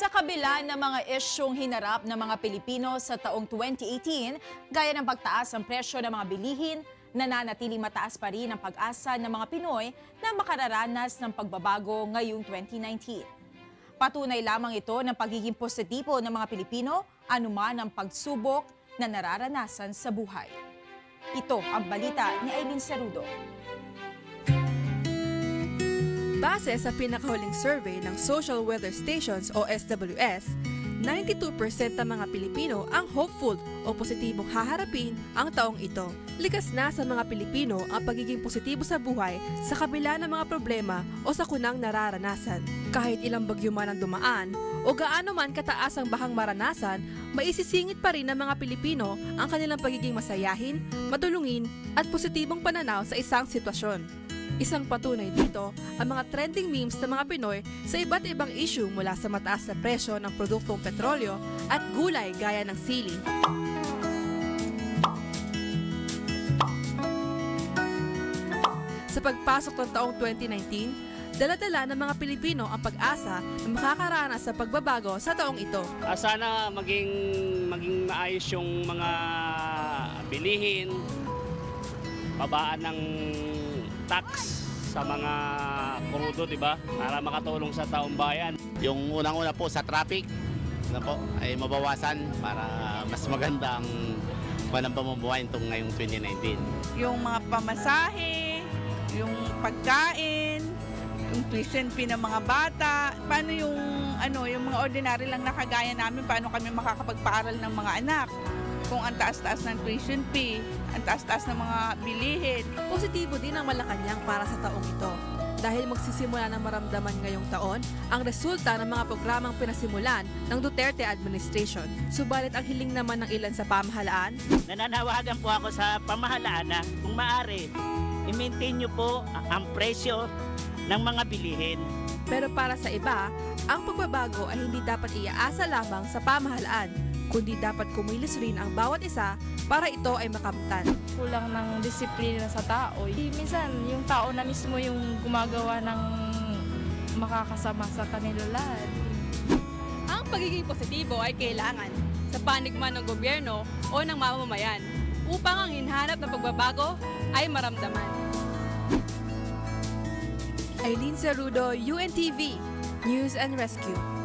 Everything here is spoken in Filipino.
Sa kabila ng mga isyong hinarap ng mga Pilipino sa taong 2018, gaya ng pagtaas ng presyo ng mga bilihin, nananatiling mataas pa rin ang pag-asa ng mga Pinoy na makararanas ng pagbabago ngayong 2019. Patunay lamang ito ng pagiging positibo ng mga Pilipino anuman ang pagsubok na nararanasan sa buhay. Ito ang balita ni Aileen Cerudo. Base sa pinakahuling survey ng Social Weather Stations o SWS, 92% ng mga Pilipino ang hopeful o positibong haharapin ang taong ito. Likas na sa mga Pilipino ang pagiging positibo sa buhay sa kabila ng mga problema o sa kunang nararanasan. Kahit ilang bagyo man ang dumaan o gaano man kataas ang bahang maranasan, maisisingit pa rin ng mga Pilipino ang kanilang pagiging masayahin, matulungin at positibong pananaw sa isang sitwasyon. Isang patunay dito ang mga trending memes ng mga Pinoy sa iba't ibang issue mula sa mataas na presyo ng produktong petrolyo at gulay gaya ng sili. Sa pagpasok ng taong 2019, daladala ng mga Pilipino ang pag-asa na makakaranas sa pagbabago sa taong ito. Ah, sana maging maging maayos yung mga bilihin, babaan ng tax sa mga krudo, di ba? Para makatulong sa taong bayan. Yung unang-una po sa traffic, ano po, ay mabawasan para mas maganda ang panang pamumuhay itong ngayong 2019. yung mga pamasahe, yung pagkain, yung tuition fee ng mga bata, paano yung ano, yung mga ordinary lang na kagaya namin, paano kami makakapagpaaral ng mga anak? Kung ang taas-taas ng tuition fee, ang taas-taas ng mga bilihin, Positibo din ang Malacanang para sa taong ito dahil magsisimula ng maramdaman ngayong taon ang resulta ng mga programang pinasimulan ng Duterte administration. Subalit ang hiling naman ng ilan sa pamahalaan, nananawagan po ako sa pamahalaan na kung maaari, i-maintain nyo po ang presyo ng mga bilihin. pero para sa iba, ang pagbabago ay hindi dapat iaasa lamang sa pamahalaan, kundi dapat kumilos rin ang bawat isa para ito ay makamtan. kulang ng disiplina sa tao. Eh, Minsan, yung tao na mismo yung gumagawa ng makakasama sa kanila lahat. Ang pagiging positibo ay kailangan sa panig man ng gobyerno o ng mamamayan upang ang hinahanap na pagbabago ay maramdaman. Eileen Cerudo, UNTV, News and Rescue.